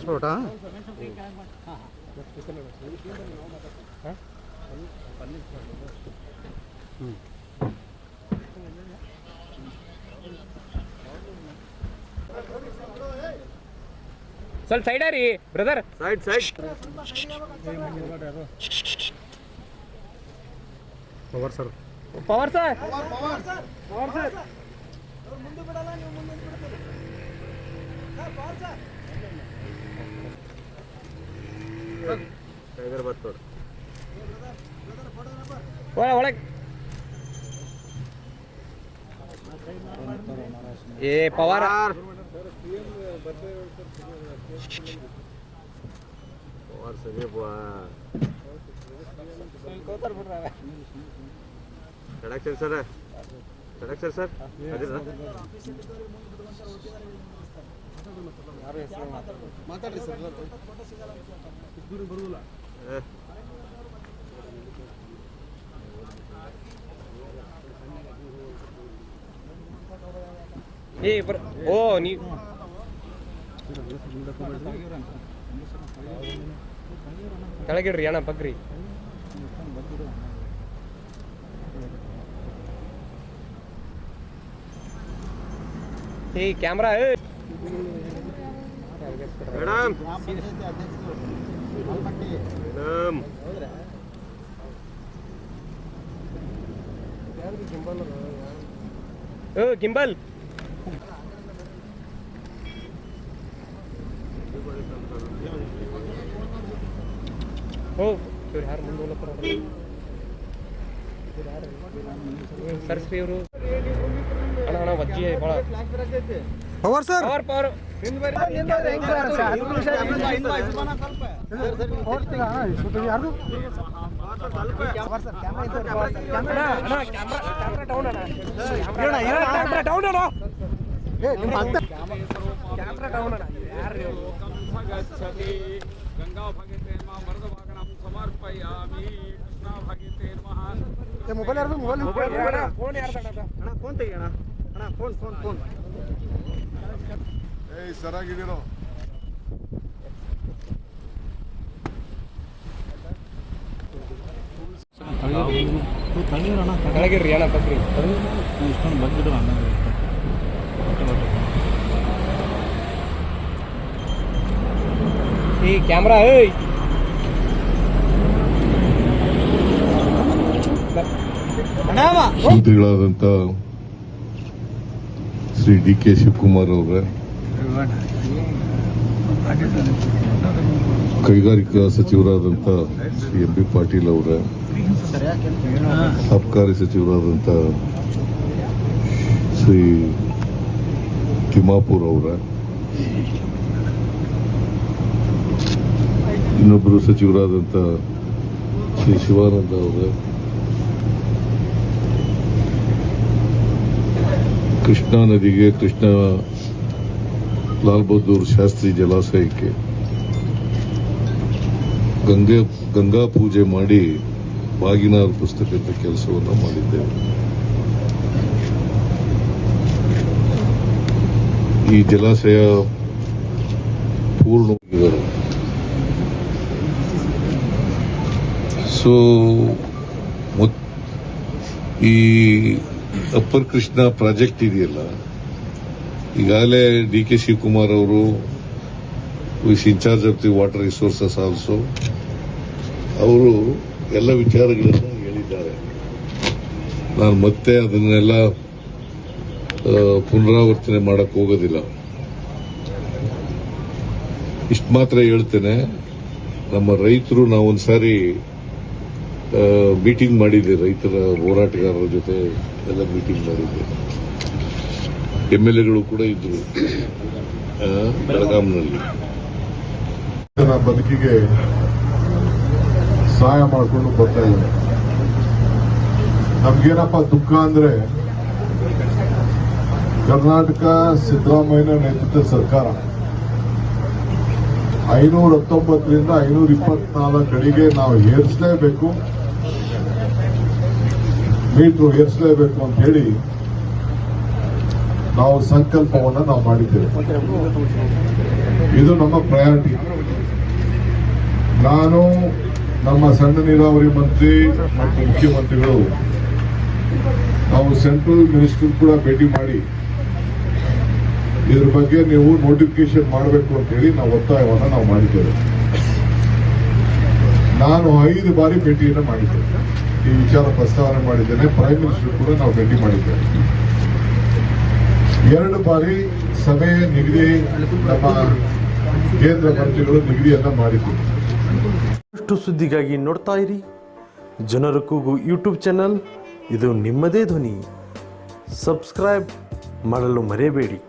ಸ್ಫೋಟ ಸ್ವಲ್ಪ ಸೈಡ್ ರೀ brother side side power sir power sir tiger ಬರ್ತೋಡು ಒಳ ಒಳಗೆ ಏ ಪವರ್ ಪವರ್ ಸರಿಯಪ್ಪ ಕಡಕ್ಷನ್ ಸರ್ ಕಡಕ್ಷನ್ ಸರ್ ಅದಿಲ್ಲ ಏ, ಏ ಬರ್ ಓ ನೀ ಕೆಳಗಿಡ್ರಿ ಅಣ್ಣ ಬಗ್ರಿ ಏ ಕ್ಯಾಮ್ರಾ ಏ. ಮೇಡಮ್. ಮೇಡಮ್. ಗಿಂಬಲ್. ಓ ಇವ್ರು ಯಾರು? ಮುಂದೆ ಹೋಗ್ಲತ್ತಾರ ಸರ್ಸ್ರಿ ಇವರು ಅಣ್ಣ ಅಣ್ಣ ವಜ್ಜಿ ಭಾಳ power sir? Power power mobile ಯಾರು ಮೊಬೈಲ್ ಫೋನ್ ಯಾರ್ದು? ಅಣ್ಣ ಫೋನ್ ತೆಗಿಯೋಣ. ಫೋನ್ ಫೋನ್ ಫೋನ್ ಏಯ್ ಸರಾಗಿದ್ದೀರೋ? ಕೆಳಗಿರ್ರಿ ಅಣ್ಣ ಬಗ್ರಿ ಈ ಕ್ಯಾಮ್ರಾ ಏಯ್! ಮಂತ್ರಿಗಳಾದಂಥ ಶ್ರೀ ಡಿ ಕೆ ಶಿವಕುಮಾರ್ ಅವರೇ ಕೈಗಾರಿಕಾ ಸಚಿವರಾದಂಥ ಶ್ರೀ ಎಂ ಬಿ ಪಾಟೀಲ್ ಅವರ ಅಬಕಾರಿ ಸಚಿವರಾದಂಥ ಶ್ರೀ ತಿಮ್ಮಾಪುರ್ ಅವರ ಇನ್ನೊಬ್ಬರು ಸಚಿವರಾದಂಥ ಶ್ರೀ ಶಿವಾನಂದ ಅವರೇ ಕೃಷ್ಣಾ ನದಿಗೆ ಕೃಷ್ಣ ಲಾಲ್ ಬಹದ್ದೂರ್ ಶಾಸ್ತ್ರಿ ಜಲಾಶಯಕ್ಕೆ ಗಂಗೆ, ಗಂಗಾ ಪೂಜೆ ಮಾಡಿ ಬಾಗಿನ ಪುಸ್ತಕದ ಕೆಲಸವನ್ನು ಮಾಡಿದ್ದೇವೆ. ಈ ಜಲಾಶಯ ಪೂರ್ಣ ಸೊ ಈ ಅಪ್ಪರ್ ಕೃಷ್ಣ ಪ್ರಾಜೆಕ್ಟ್ ಇದೆಯಲ್ಲ? ಈಗಾಗಲೇ ಡಿ ಕೆ ಶಿವಕುಮಾರ್ ಅವರು is incharge of the water resources also ಅವರು ಎಲ್ಲ ವಿಚಾರಗಳನ್ನು ಹೇಳಿದ್ದಾರೆ. ನಾನು ಮತ್ತೆ ಅದನ್ನೆಲ್ಲ ಪುನರಾವರ್ತನೆ ಮಾಡಕ್ ಹೋಗೋದಿಲ್ಲ. ಇಷ್ಟು ಮಾತ್ರ ಹೇಳ್ತೇನೆ. ನಮ್ಮ ರೈತರು ನಾವೊಂದ್ಸಾರಿ ಮೀಟಿಂಗ್ ಮಾಡಿದೆ ರೈತರ ಹೋರಾಟಗಾರರ ಜೊತೆ ಎಲ್ಲ ಮೀಟಿಂಗ್ ಮಾಡಿದ್ದೆ. ಎಂ ಎಲ್ ಎಗಳು ಕೂಡ ಇದ್ರು ಬೆಳಗಾಂನಲ್ಲಿ. ಬದುಕಿಗೆ ಸಹಾಯ ಮಾಡಿಕೊಂಡು ಬರ್ತಾ ಇದ್ದಾರೆ. ನಮ್ಗೇನಪ್ಪ ದುಃಖ ಅಂದ್ರೆ ಕರ್ನಾಟಕ ಸಿದ್ದರಾಮಯ್ಯ ನೇತೃತ್ವದ ಸರ್ಕಾರ. ಐನೂರ ಹತ್ತೊಂಬತ್ತರಿಂದ ಐನೂರ ಇಪ್ಪತ್ನಾಲ್ಕಡಿಗೆ ನಾವು ಏರಿಸಲೇಬೇಕು. ಮೀಟ್ರು ಏರಿಸಲೇಬೇಕು ಅಂತ ಹೇಳಿ ನಾವು ಸಂಕಲ್ಪವನ್ನು ನಾವು ಮಾಡಿದ್ದೇವೆ. ಇದು ನಮ್ಮ ಪ್ರಯಾರಿಟಿ ನಾನು, ನಮ್ಮ ಸಣ್ಣ ನೀರಾವರಿ ಮಂತ್ರಿ ಮತ್ತು ಮುಖ್ಯಮಂತ್ರಿಗಳು, ನಾವು ಸೆಂಟ್ರಲ್ ಮಿನಿಸ್ಟರ್ ಕೂಡ ಭೇಟಿ ಮಾಡಿ ಇದ್ರ ಬಗ್ಗೆ ನೀವು ನೋಟಿಫಿಕೇಶನ್ ಮಾಡಬೇಕು ಅಂತ ಹೇಳಿ ನಾವು ಒತ್ತಾಯವನ್ನು ನಾವು ಮಾಡಿದ್ದೇವೆ. ನಾನು ಐದು ಬಾರಿ ಭೇಟಿಯನ್ನು ಮಾಡಿದ್ದೇನೆ. ಈ ವಿಚಾರ ಪ್ರಸ್ತಾವನೆ ಮಾಡಿದ್ದೇನೆ. ಪ್ರೈಮ್ ಮಿನಿಸ್ಟರ್ ಕೂಡ ನಾವು ಭೇಟಿ ಮಾಡಿದ್ದೇವೆ. ಎರಡು ಬಾರಿ ಸಭೆ ನಿಗದಿ, ನಮ್ಮ ಕೇಂದ್ರ ಮಂತ್ರಿಗಳು ನಿಗದಿಯನ್ನ ಮಾಡಿದ್ದೇವೆ ಅಷ್ಟು ಸುದ್ದಿಗಾಗಿ ನೋಡ್ತಾ ಇರಿ. ಜನರ ಕೂಗು ಯೂಟ್ಯೂಬ್ ಚಾನಲ್ ಇದು ನಿಮ್ಮದೇ ಧ್ವನಿ. ಸಬ್ಸ್ಕ್ರೈಬ್ ಮಾಡಲು ಮರೆಯಬೇಡಿ.